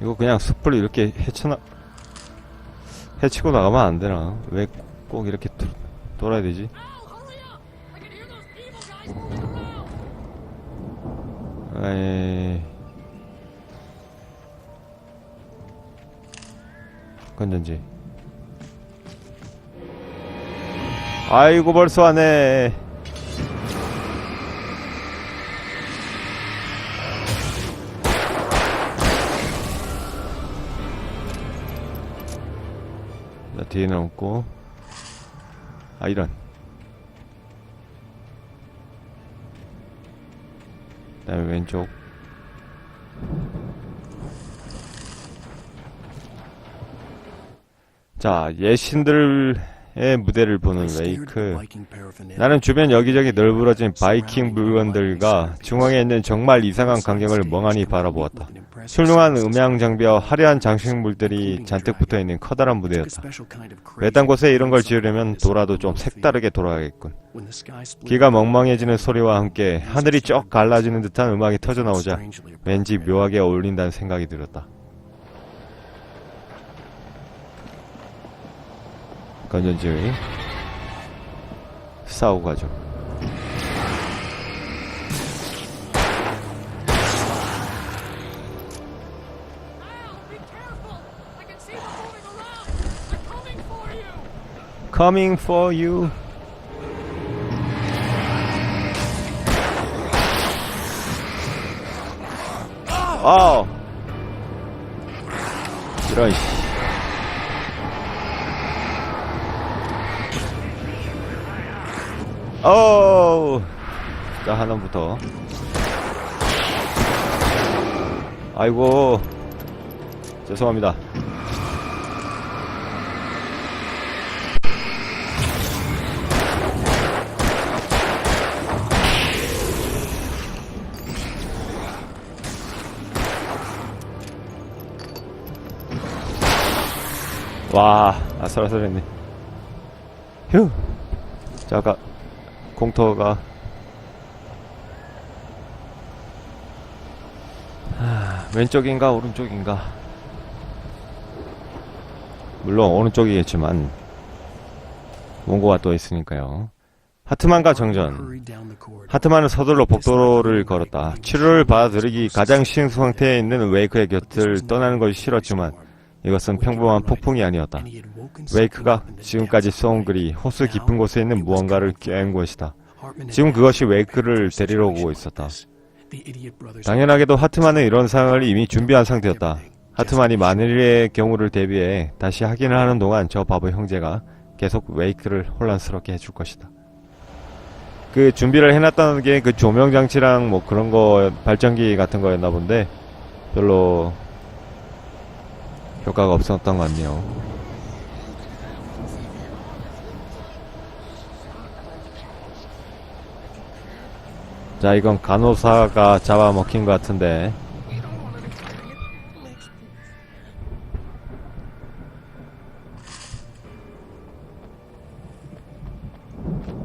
이거 그냥 숲을 이렇게 헤쳐나 헤치고 나가면 안 되나? 왜 꼭 이렇게 도, 돌아야 되지? 에이. 건전지. 아이고 벌써 하네. 뒤에는 없고. 아, 이런. 그 다음에 왼쪽. 자, 예신들 의 무대를 보는 웨이크. 나는 주변 여기저기 널브러진 바이킹 물건들과 중앙에 있는 정말 이상한 광경을 멍하니 바라보았다. 훌륭한 음향 장비와 화려한 장식물들이 잔뜩 붙어 있는 커다란 무대였다. 외딴 곳에 이런 걸 지으려면 돌아도 좀 색다르게 돌아가겠군. 귀가 멍멍해지는 소리와 함께 하늘이 쩍 갈라지는 듯한 음악이 터져 나오자 왠지 묘하게 어울린다는 생각이 들었다. 건전지의 싸우고 가죠. Coming for you. 아! 이런 씨. 어우. 자, 하나부터. 아이고. 죄송합니다. 와, 아슬아슬했네. 휴. 자, 아까 공터가 하, 왼쪽인가 오른쪽인가? 물론 오른쪽이겠지만 원고가 또 있으니까요. 하트만과 정전. 하트만은 서둘러 복도를 걸었다. 치료를 받아들이기 가장 쉬운 상태에 있는 웨이크의 곁을 떠나는 것이 싫었지만 이것은 평범한 폭풍이 아니었다. 웨이크가 지금까지 써온 글이 호수 깊은 곳에 있는 무언가를 꿰은 것이다. 지금 그것이 웨이크를 데리러 오고 있었다. 당연하게도 하트만은 이런 상황을 이미 준비한 상태였다. 하트만이 만일의 경우를 대비해 다시 확인을 하는 동안 저 바보 형제가 계속 웨이크를 혼란스럽게 해줄 것이다. 그 준비를 해놨다는 게 그 조명 장치랑 뭐 그런 거 발전기 같은 거였나 본데 별로 효과가 없었던 것 같네요. 자, 이건 간호사가 잡아먹힌 것 같은데.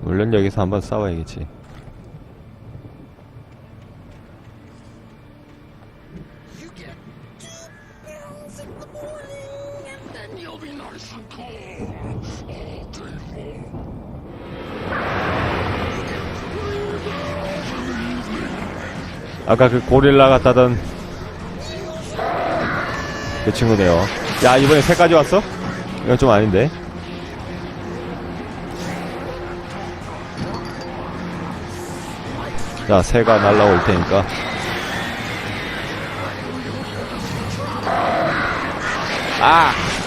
물론 여기서 한번 싸워야겠지. 아까 그 고릴라 같다던 그 친구네요. 야, 이번에 새까지 왔어? 이건 좀 아닌데. 자, 새가 날라올 테니까. 아! 아!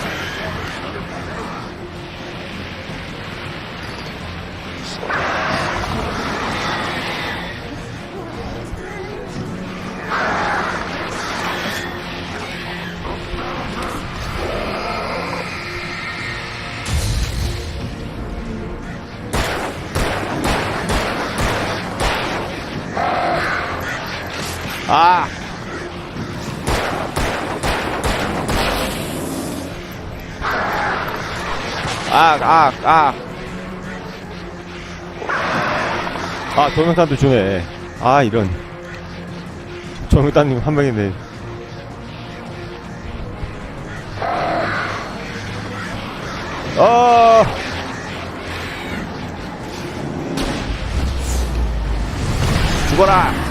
아, 아. 악. 아, 아 조명탄도 중에. 아, 이런. 조명탄님 한 명이네. 어! 아! 죽어라!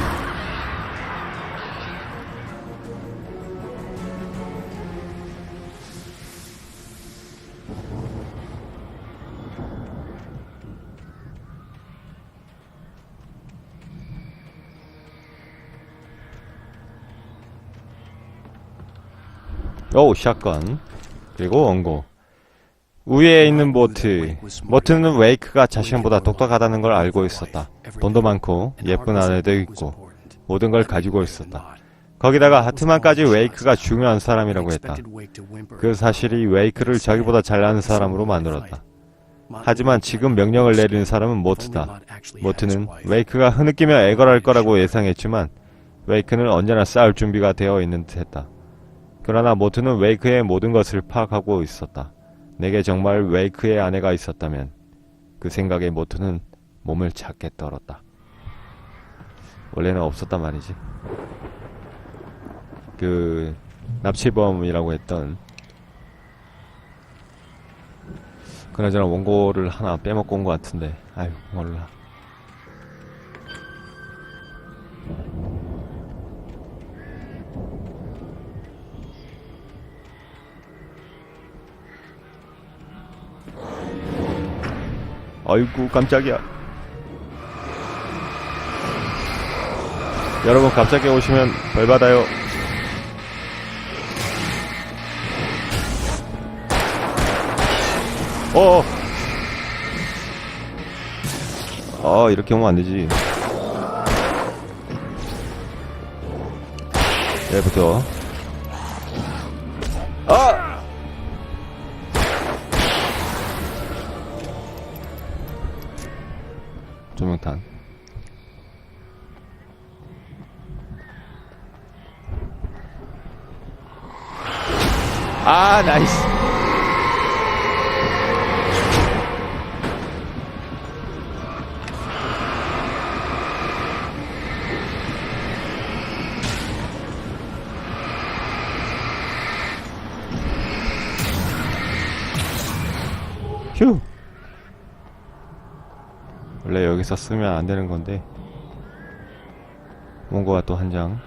오, 샷건. 그리고 원고. 위에 있는 모트. 모트는 웨이크가 자신보다 똑똑하다는 걸 알고 있었다. 돈도 많고 예쁜 아내도 있고 모든 걸 가지고 있었다. 거기다가 하트만까지 웨이크가 중요한 사람이라고 했다. 그 사실이 웨이크를 자기보다 잘나는 사람으로 만들었다. 하지만 지금 명령을 내리는 사람은 모트다. 모트는 웨이크가 흐느끼며 애걸할 거라고 예상했지만 웨이크는 언제나 싸울 준비가 되어 있는 듯 했다. 그러나 모트는 웨이크의 모든 것을 파악하고 있었다. 내게 정말 웨이크의 아내가 있었다면 그 생각에 모트는 몸을 작게 떨었다. 원래는 없었단 말이지. 그 납치범이라고 했던 그나저나 원고를 하나 빼먹고 온 것 같은데 아유 몰라. 아이고 깜짝이야. 여러분 갑자기 오시면 벌 받아요. 어. 어 이렇게 오면 안 되지. 얘부터. 휴. 원래 여기서 쓰면 안 되는 건데. 원고가 또 한 장.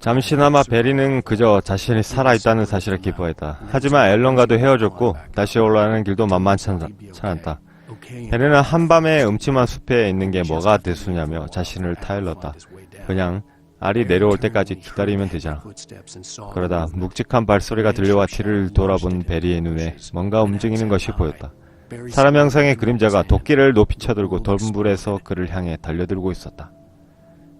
잠시나마 베리는 그저 자신이 살아있다는 사실을 기뻐했다. 하지만 앨런과도 헤어졌고 다시 올라가는 길도 만만치 않았다. 베리는 한밤에 음침한 숲에 있는 게 뭐가 대수냐며 자신을 타일렀다. 그냥 알이 내려올 때까지 기다리면 되잖아. 그러다 묵직한 발소리가 들려와 뒤를 돌아본 베리의 눈에 뭔가 움직이는 것이 보였다. 사람 형상의 그림자가 도끼를 높이 쳐들고 덤불에서 그를 향해 달려들고 있었다.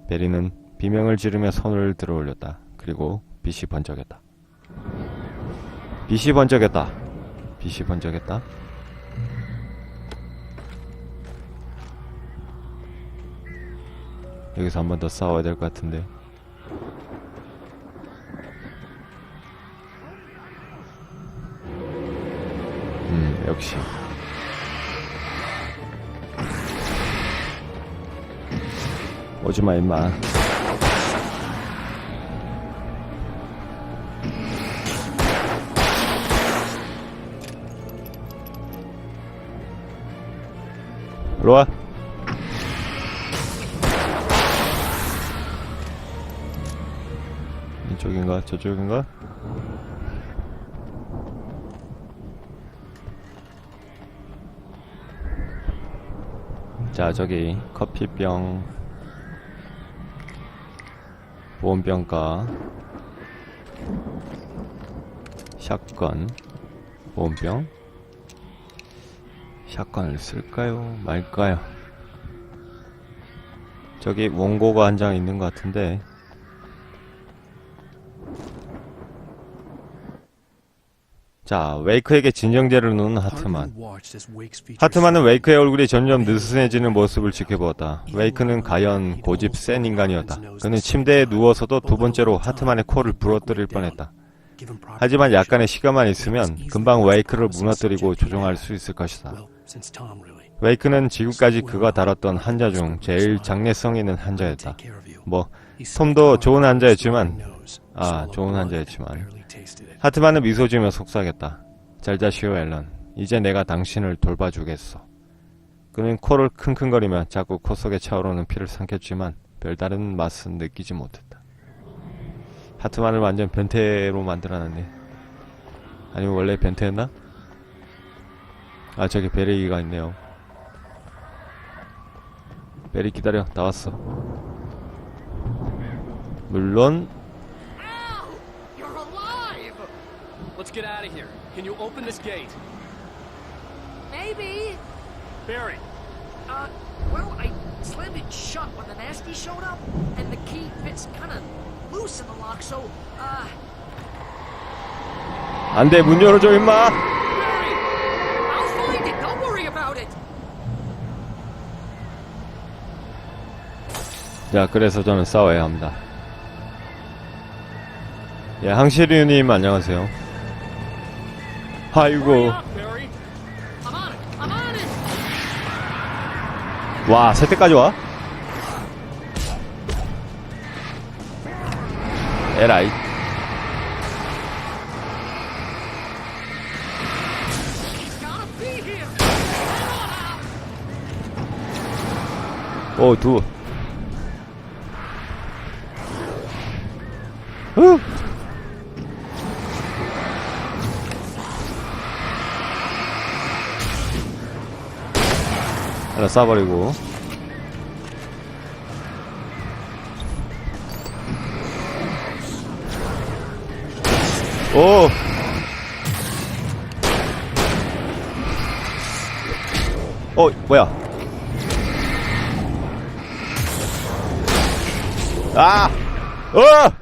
베리는 비명을 지르며 손을 들어 올렸다. 그리고 빛이 번쩍였다. 빛이 번쩍였다. 빛이 번쩍였다. 여기서 한 번 더 싸워야 될 것 같은데. 역시. 오지마, 임마. 일로 와. 이쪽인가? 저쪽인가? 자, 저기 커피병 보온병가 샷건 보온병 샷건을 쓸까요? 말까요? 저기 원고가 한 장 있는 것 같은데 자, 웨이크에게 진정제를 놓은 하트만. 하트만은 웨이크의 얼굴이 점점 느슨해지는 모습을 지켜보았다. 웨이크는 가연, 고집 센 인간이었다. 그는 침대에 누워서도 두 번째로 하트만의 코를 부러뜨릴 뻔했다. 하지만 약간의 시간만 있으면 금방 웨이크를 무너뜨리고 조종할 수 있을 것이다. 웨이크는 지금까지 그가 다뤘던 환자 중 제일 장래성 있는 환자였다. 뭐, 톰도 좋은 환자였지만 아, 좋은 환자였지만. 하트만은 미소 지으며 속삭였다. 잘 자시오, 앨런. 이제 내가 당신을 돌봐주겠어. 그는 코를 킁킁거리며 자꾸 코 속에 차오르는 피를 삼켰지만 별다른 맛은 느끼지 못했다. 하트만을 완전 변태로 만들어놨네. 아니면 원래 변태였나? 아, 저기 베레이가 있네요. 베리 기다려, 나왔어. 물론 Let's get out of here. Can you open this gate? Maybe. Barry, Uh, well, I slammed it shut when the nasty showed up, and the key fits kind of loose in the lock, so, uh, 안 돼 문 열어줘 임마. Barry! I'll find it, don't worry about it! 자, 그래서 저는 싸워야 합니다. 예, 항시류님 안녕하세요. 아이고. 와, 새 때까지 와? 에라이. 오, 두. 후. 하나 쏴버리고. 오! 어, 뭐야? 아! 어!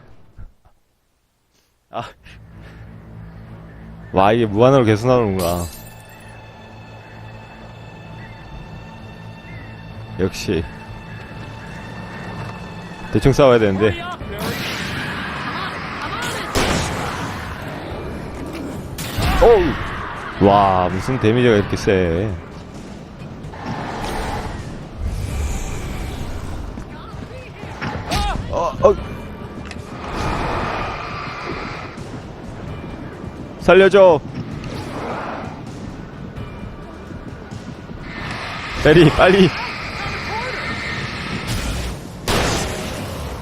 아. 와, 이게 무한으로 계속 나오는구나. 역시. 대충 싸워야 되는데. 어우! 와, 무슨 데미지가 이렇게 세. 어, 어. 살려줘. 베리, 빨리.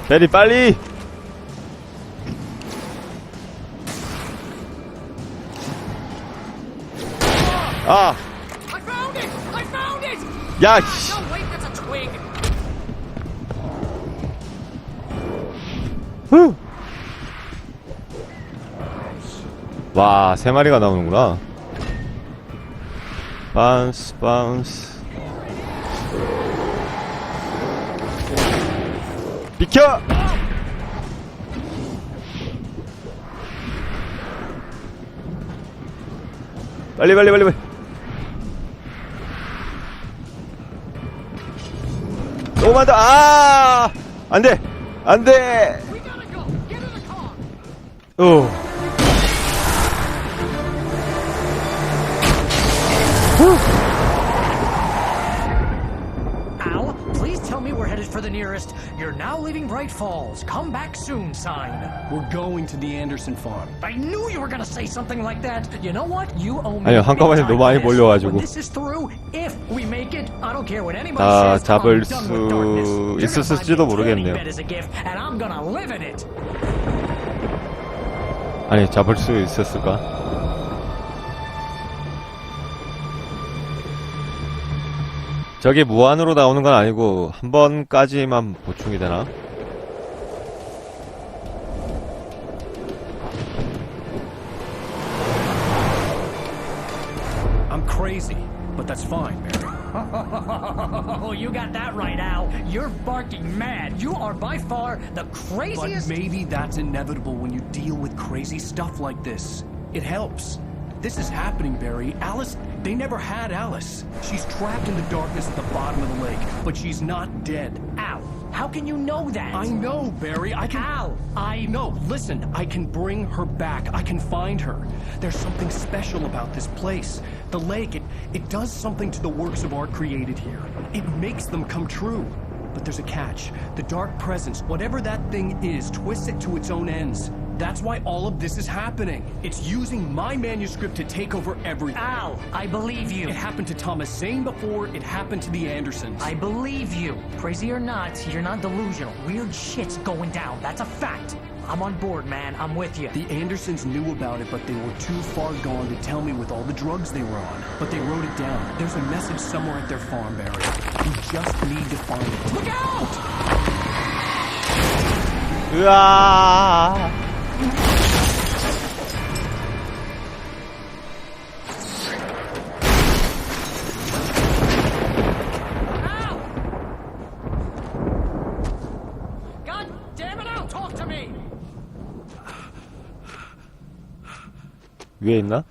베리, 빨리. 아! 야, 씨. 와, 세 마리가 나오는구나. 바운스, 바운스. 비켜! 빨리, 빨리, 빨리, 빨리. 너무 많다. 아! 안 돼! 안 돼! We gotta go. Get in the car. 어. headed for the nearest. You're now leaving Bright Falls. Come back soon sign. We're going to the Anderson farm. I knew you were gonna say something like that. You know what? You owe me. 아니요, 한꺼번에 big time 너무 많이 for this. 몰려가지고. When this is through, if we make it, I don't care what anybody 아, says. 잡을 I'm done with darkness. 수 You're gonna 있었을지도 buy me a 모르겠네요. tanning bed as a gift, and I'm gonna live in it. 아니, 잡을 수 있었을까? 저게 무한으로 나오는 건 아니고, 한 번까지만 보충이 되나? I'm crazy, but that's fine, Barry. Oh, you got that right, Al. You're barking mad. You are by far the But craziest. maybe that's inevitable when you deal with crazy stuff like this. It helps. This is happening, Barry. Alice, they never had Alice. She's trapped in the darkness at the bottom of the lake, but she's not dead. Al, how can you know that? I know, Barry. I can. Al, I know. listen, I can bring her back. I can find her. There's something special about this place. The lake, it, it does something to the works of art created here. It makes them come true. But there's a catch. The dark presence, whatever that thing is, twists it to its own ends. That's why all of this is happening. It's using my manuscript to take over everything. Al, I believe you. It happened to Thomas Zane before, it happened to the Andersons. I believe you. Crazy or not, you're not delusional. Weird shit's going down. That's a fact. I'm on board, man. I'm with you. The Andersons knew about it, but they were too far gone to tell me with all the drugs they were on. But they wrote it down. There's a message somewhere at their farm, Barry. You just need to find it. Look out! 으아! Al! God damn it, Al, talk to me! 위에 있나?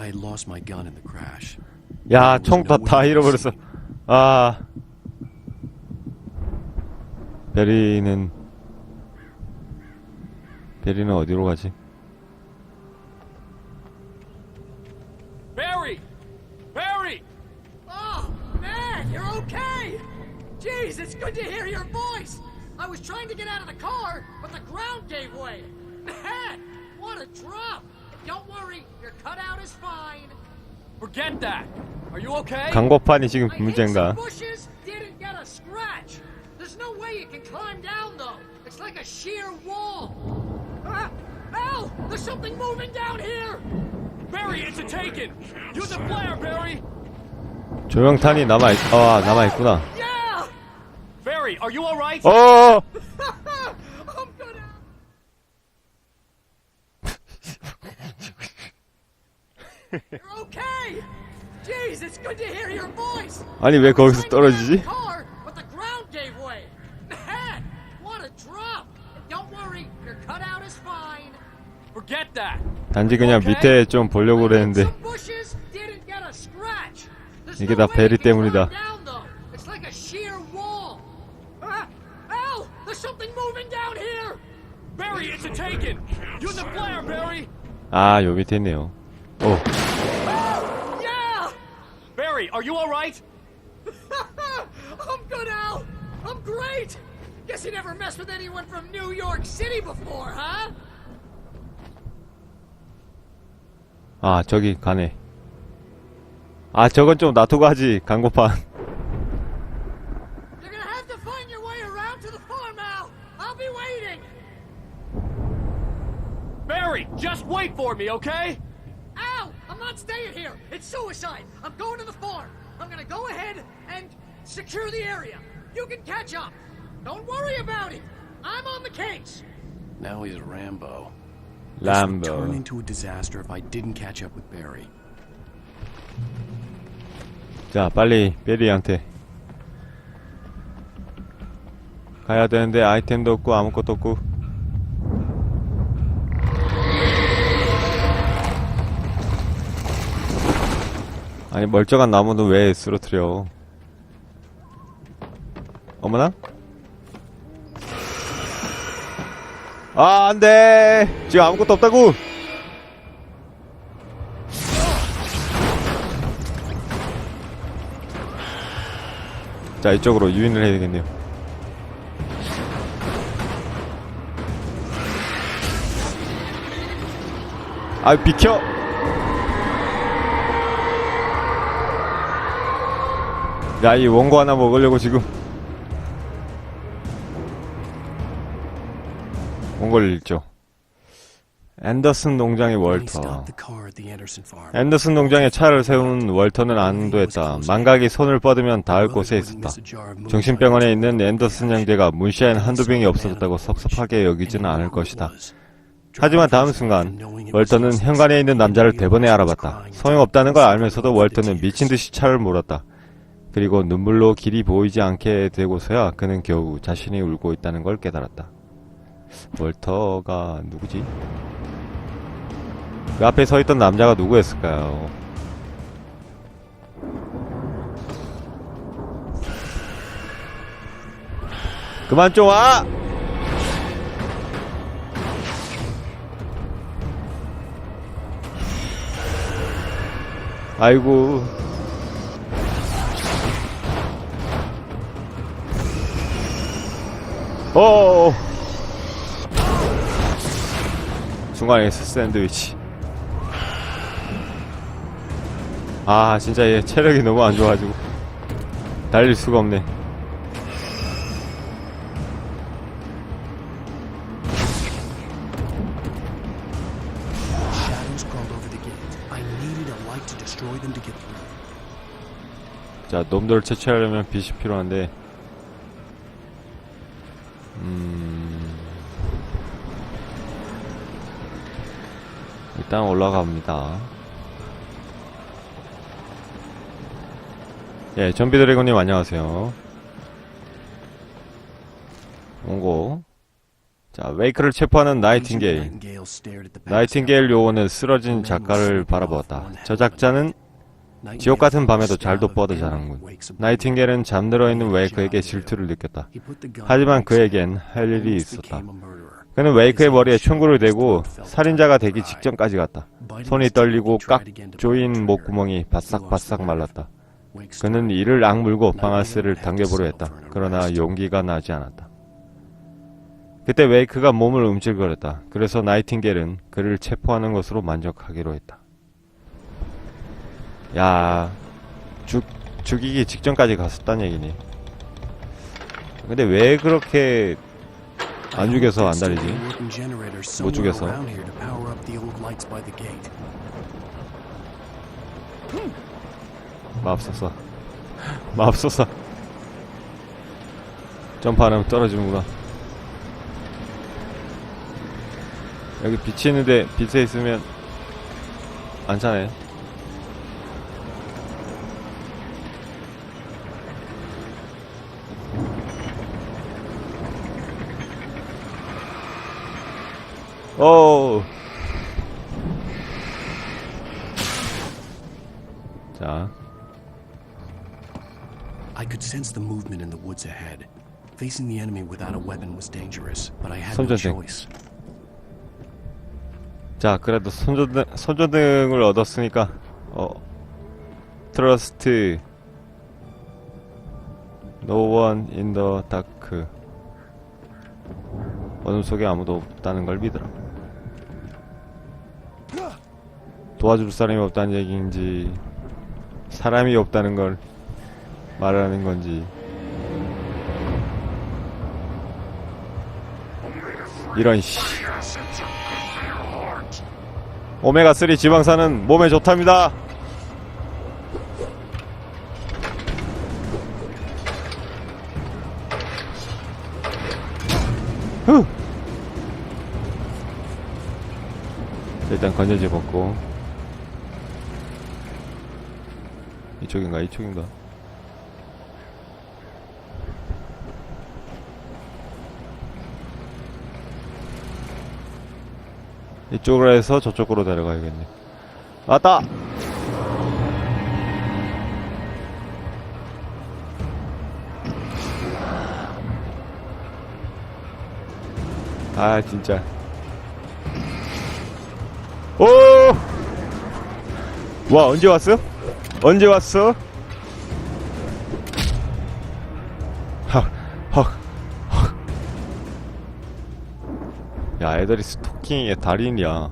I had lost my gun in the crash. 야, 총 다, 다 잃어버렸어. 아. 베리는, 베리는 어디로 가지? Barry! Barry! Oh, man, you're okay! Jeez, it's good to hear your voice! I was trying to get out of the car, but the ground gave way! Man, what a drop! Don't worry, your cutout is fine. Forget that. Are you okay? 강법판이 지금 I hit some 문제인가? bushes, didn't get a scratch. There's no way you can climb down, though. It's like a sheer wall. Ah, Al, there's something moving down here! Barry, it's a taken. Use a flare, Barry. 조명탄이 남아있, 아, 남아있구나. Yeah! Barry, are you all right? 어! 아니, 왜 거기서 떨어지지? 단지 그냥 밑에 좀 보려고 그랬는데, 이게 다 베리 때문이다. Ah. 아, 요 밑에 있네요. 오! Barry, are you all right? I'm good, Al. I'm great. Guess you never messed with anyone from New York City before, huh? 아, 저기 가네. 아, 저건 좀 놔두고 하지, 강고판. You're gonna have to find your way around to the farm, Al. I'll be waiting. Barry, just wait for me, okay? Al, I'm not staying here. It's suicide. I'm going to the farm. I'm gonna go ahead and secure the area. You can catch up. Don't worry about it. I'm on the case. Now he's Rambo. This would turn into a disaster if I didn't catch up with Barry. 자, 빨리 베리한테. 가야 되는데 아이템도 없고 아무것도 없고. 아니, 멀쩡한 나무는 왜 쓰러뜨려? 어머나? 아, 안 돼! 지금 아무것도 없다고! 자, 이쪽으로 유인을 해야 되겠네요. 아, 비켜! 야, 이 원고 하나 먹으려고 지금. 원고를 읽죠. 앤더슨 농장의 월터. 앤더슨 농장에 차를 세운 월터는 안도했다. 망각이 손을 뻗으면 닿을 곳에 있었다. 정신병원에 있는 앤더슨 형제가 문시엔 한두 병이 없어졌다고 섭섭하게 여기지는 않을 것이다. 하지만 다음 순간 월터는 현관에 있는 남자를 대번에 알아봤다. 소용없다는 걸 알면서도 월터는 미친 듯이 차를 몰았다. 그리고 눈물로 길이 보이지 않게 되고서야 그는 겨우 자신이 울고 있다는 걸 깨달았다. 월터가 누구지? 그 앞에 서 있던 남자가 누구였을까요? 그만 좀 와! 아이고 오 중간에서 샌드위치 아 진짜 얘 체력이 너무 안 좋아가지고 달릴 수가 없네. 자 놈들을 채취하려면 빛이 필요한데 음... 일단 올라갑니다 예 좀비 드래곤님 안녕하세요 원고 자 웨이크를 체포하는 나이팅게일. 나이팅게일 요원은 쓰러진 작가를 바라보았다 저 작자는 지옥 같은 밤에도 잘 돋보다 자는군. 나이팅게일은 잠들어 있는 웨이크에게 질투를 느꼈다. 하지만 그에겐 할 일이 있었다. 그는 웨이크의 머리에 총구를 대고 살인자가 되기 직전까지 갔다. 손이 떨리고 깍 조인 목구멍이 바싹바싹 말랐다. 그는 이를 악물고 방아쇠를 당겨보려 했다. 그러나 용기가 나지 않았다. 그때 웨이크가 몸을 움찔거렸다. 그래서 나이팅게일은 그를 체포하는 것으로 만족하기로 했다. 야, 죽, 죽이기 직전까지 갔었단 얘기니. 근데 왜 그렇게 안 죽여서 안 달리지? 못 죽여서. 맙소사. 맙소사. 점프 안 하면 떨어지는구나. 여기 빛이 있는데 빛에 있으면 안 차네. 오. 자, I could sense the movement in the woods ahead. Facing the enemy without a weapon was dangerous, but I had no choice. 자, 그래도 손전등, 손전등을 얻었으니까, 어, 트러스트, no one in the dark. 어둠 속에 아무도 없다는 걸 믿으라. 도와줄 사람이 없다는 얘기인지, 사람이 없다는 걸 말하는 건지. 이런 씨. 오메가3 지방산은 몸에 좋답니다. 후. 일단 건전지 벗고 이쪽인가 이쪽인가 이쪽으로 해서 저쪽으로 데려가야겠네. 왔다! 아, 진짜. 오! 와, 언제 왔어? 언제 왔어? 야, 애들이 스토킹의 달인이야.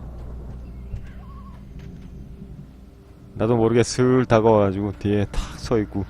나도 모르게 슬 다가와가지고 뒤에 탁 서있고.